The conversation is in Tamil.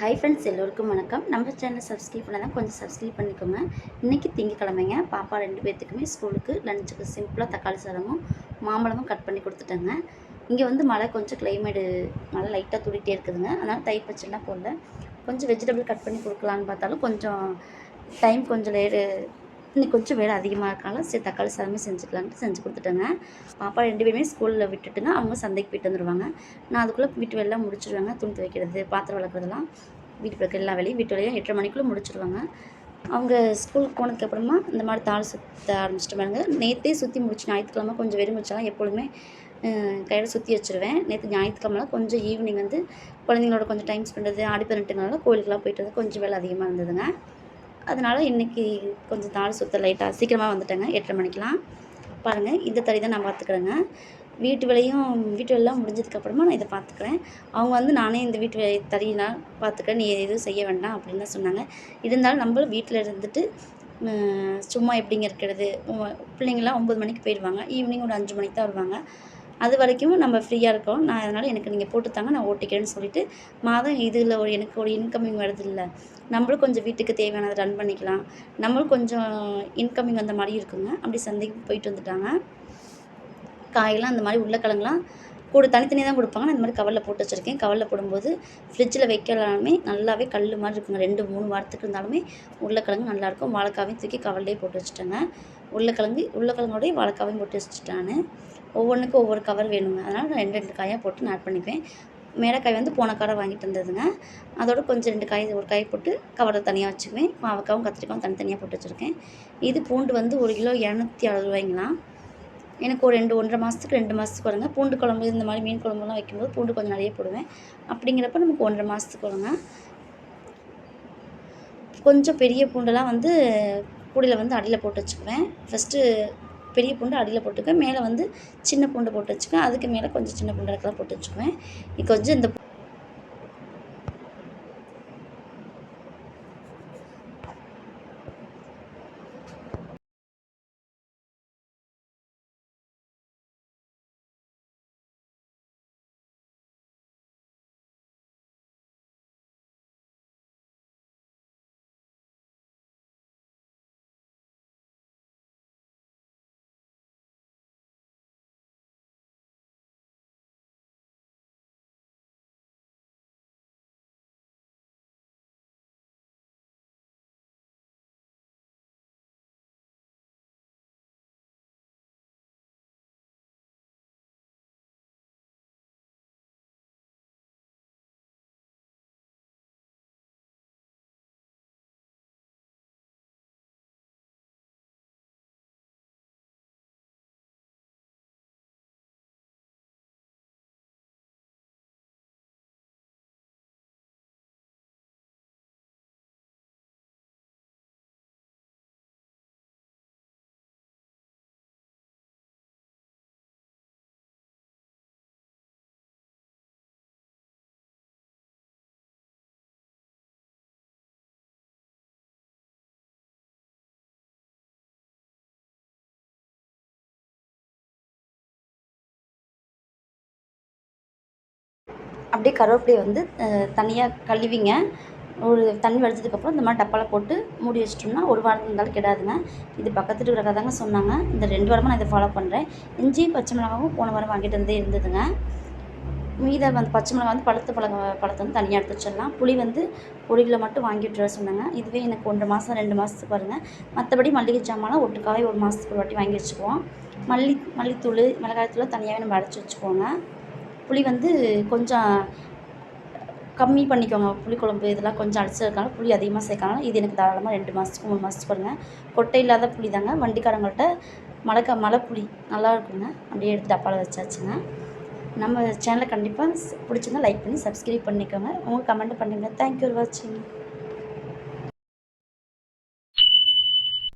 ஹை ஃப்ரெண்ட்ஸ் எல்லோருக்கும் வணக்கம். நம்ம சேனல் சப்ஸ்கிரைப் பண்ணால் கொஞ்சம் சப்ஸ்கிரைப் பண்ணிக்கோங்க. இன்றைக்கி திங்கக்கிழமைங்க. பாப்பா ரெண்டு பேர்த்துக்குமே ஸ்கூலுக்கு லஞ்சுக்கு சிம்பிளாக தக்காளி சாதமும் மாம்பழமும் கட் பண்ணி கொடுத்துட்டேங்க. இங்கே வந்து மழை கொஞ்சம் கிளைமேடு மழை லைட்டாக துடிட்டே இருக்குதுங்க. அதனால் தை பச்சைலாம் போடல. கொஞ்சம் வெஜிடபிள் கட் பண்ணி கொடுக்கலான்னு பார்த்தாலும் கொஞ்சம் டைம் கொஞ்சம் லேடு இன்னைக்கு கொஞ்சம் வேலை அதிகமாக இருக்கனால சரி தக்காளி சாதமே செஞ்சுக்கலான்ட்டு செஞ்சு கொடுத்துட்டேங்க. பாப்பா ரெண்டு பேருமே ஸ்கூலில் விட்டுட்டுங்க அவங்க சந்தைக்கு போயிட்டு வந்துடுவாங்க நான் அதுக்குள்ளே வீட்டு வேலைலாம் முடிச்சிடுவாங்க துணி துவைக்கிறது பாத்திரம் வளர்க்குறதுலாம் வீட்டு இருக்கிற எல்லா வேலையும் வீட்டு வேலையும் எட்டரை மணிக்குள்ளே முடிச்சிடுவாங்க அவங்க ஸ்கூலுக்கு போனதுக்கப்புறமா இந்த மாதிரி தாள் சுற்ற ஆரம்பிச்சிட்டு பாருங்க. நேற்றே சுற்றி முடிச்சு ஞாயிற்றுக்கிழமை கொஞ்சம் வெறும் வச்சாலும் எப்பொழுதுமே கையில் சுற்றி வச்சுருவேன். நேற்று ஞாயிற்றுக்கிழமெலாம் கொஞ்சம் ஈவினிங் வந்து குழந்தைங்களோட கொஞ்சம் டைம் ஸ்பெண்ட் ஆடி பதினெட்டுனால கோயிலுக்குலாம் போயிட்டு வந்து கொஞ்சம் வேலை அதிகமாக இருந்ததுங்க. அதனால் இன்றைக்கி கொஞ்சம் நாள் சுற்ற லைட்டாக சீக்கிரமாக வந்துட்டேங்க. எட்டரை மணிக்கெலாம் பாருங்கள் இந்த தறி தான் நான் பார்த்துக்குறேங்க வீட்டு வேலையும் வீட்டு வேலைலாம் முடிஞ்சதுக்கப்புறமா நான் இதை பார்த்துக்குறேன் அவங்க வந்து நானே இந்த வீட்டு வேலை தறியெல்லாம் பார்த்துக்கிறேன் நீ எதுவும் செய்ய வேண்டாம் அப்படின்னு தான் சொன்னாங்க. இருந்தாலும் நம்மளும் வீட்டில் இருந்துட்டு சும்மா எப்படிங்க இருக்கிறது? பிள்ளைங்களாம் ஒம்பது மணிக்கு போயிடுவாங்க. ஈவினிங் ஒரு அஞ்சு மணிக்கு தான் வருவாங்க. அது வரைக்கும் நம்ம ஃப்ரீயாக இருக்கோம். நான் அதனால் எனக்கு நீங்கள் போட்டுத்தாங்க நான் ஓட்டிக்கிறேன்னு சொல்லிட்டு மாதம் இதில் ஒரு எனக்கு ஒரு இன்கமிங் வருது இல்லை நம்மளும் கொஞ்சம் வீட்டுக்கு தேவையானதை ரன் பண்ணிக்கலாம். நம்மளும் கொஞ்சம் இன்கமிங் வந்த மாதிரி இருக்குங்க. அப்படி சந்தைக்கு போயிட்டு வந்துட்டாங்க. காயெல்லாம் அந்த மாதிரி உருளைக்கிழங்குலாம் கூட தனித்தனியாக தான் கொடுப்பாங்க. நான் இந்த மாதிரி கவரில் போட்டு வச்சுருக்கேன். கவரில் போடும்போது ஃப்ரிட்ஜில் வைக்கலாமே நல்லாவே கல் மாதிரி இருக்குங்க. ரெண்டு மூணு வாரத்துக்கு இருந்தாலுமே உருளைக்கிழங்கு நல்லாயிருக்கும். வாழைக்காவையும் தூக்கி கவர்லேயே போட்டு வச்சுட்டேங்க. உருளைக்கிழங்கு உருளைக்கிழங்கோடய வாழைக்காவையும் போட்டு வச்சுட்டான்னு ஒவ்வொன்றுக்கும் ஒவ்வொரு கவர் வேணுங்க. அதனால் நான் ரெண்டு ரெண்டு காயாக போட்டு நான் ஆட் பண்ணிக்குவேன் மேலக்காய் வந்து போன காரை வாங்கிட்டு வந்ததுங்க. அதோட கொஞ்சம் ரெண்டு காய் ஒரு காய் போட்டு கவரை தனியாக வச்சுக்குவேன். பாவக்காவும் கத்திரிக்காவும் தனித்தனியாக போட்டு வச்சுருக்கேன். இது பூண்டு வந்து ஒரு கிலோ இரநூத்தி அறுபது ரூபாய்ங்களாம். எனக்கு ஒரு ரெண்டு ஒன்றரை மாதத்துக்கு ரெண்டு மாதத்துக்கு வருங்க. பூண்டு குழம்பு இந்த மாதிரி மீன் குழம்புலாம் வைக்கும்போது பூண்டு கொஞ்சம் நிறைய போடுவேன். அப்படிங்கிறப்ப நமக்கு ஒன்றரை மாதத்துக்கு வருங்க. கொஞ்சம் பெரிய பூண்டெல்லாம் வந்து கூடையில் வந்து அடியில் போட்டு வச்சுக்குவேன். ஃபஸ்ட்டு பெரிய பூண்டு அடியில் போட்டுக்குவேன். மேலே வந்து சின்ன பூண்டு போட்டு வச்சுக்குவேன். அதுக்கு மேலே கொஞ்சம் சின்ன பூண்டு இருக்கலாம் போட்டு வச்சுக்குவேன். இது கொஞ்சம் இந்த அப்படியே கருவேப்பிலையை வந்து தனியாக கழுவிங்க. ஒரு தண்ணி வடிச்சதுக்கப்புறம் இந்த மாதிரி டப்பாவில் போட்டு மூடி வச்சிட்டோம்னா ஒரு வாரத்துக்கு இருந்தாலும் கெடாதுங்க. இது பக்கத்து வீட்டுக்காரங்க தாங்க சொன்னாங்க. இந்த ரெண்டு வாரமாக நான் இதை ஃபாலோ பண்ணுறேன் இஞ்சி பச்சை மிளகாவும் போன வாரம் வாங்கிட்டு வந்தே இருந்ததுங்க. மீத வந்து பச்சை மிளகா வந்து பழுத்த பழக பழத்தை வந்து தனியாக எடுத்து வச்சிடலாம். புளி வந்து பொடியில் மட்டும் வாங்கிட்டு வர சொன்னாங்க. இதுவே எனக்கு ஒன்றரை மாதம் ரெண்டு மாதத்துக்கு பாருங்க. மற்றபடி மல்லிகை ஜாமான்லாம் ஒட்டுக்காவே ஒரு மாதத்துக்கு ஒரு வாட்டி வாங்கி வச்சுக்குவோம். மல்லி மல்லித்தூள் மிளகாய்த்தூள் தனியாகவே நம்ம அரைச்சி வச்சுக்கோங்க புளி வந்து கொஞ்சம் கம்மி பண்ணிக்கோங்க. புளிக்குழம்பு இதெல்லாம் கொஞ்சம் அடிச்சிருக்காங்க புளி அதிகமாக சேர்க்கலாம் இது எனக்கு தாராளமாக ரெண்டு மாதத்துக்கு மூணு மாதத்துக்கு வருங்க. கொட்டை இல்லாத புளி தாங்க. வண்டிக்காரங்கள்ட்ட மலைக்கா மலை புளி நல்லா இருக்குங்க. அப்படியே எடுத்து டப்பாவில் வச்சாச்சுங்க. நம்ம சேனலை கண்டிப்பாக பிடிச்சிருந்தா லைக் பண்ணி சப்ஸ்கிரைப் பண்ணிக்கோங்க. உங்கள் கமெண்ட் பண்ணுங்கள் தேங்க்யூ ஃபார் வாட்சிங்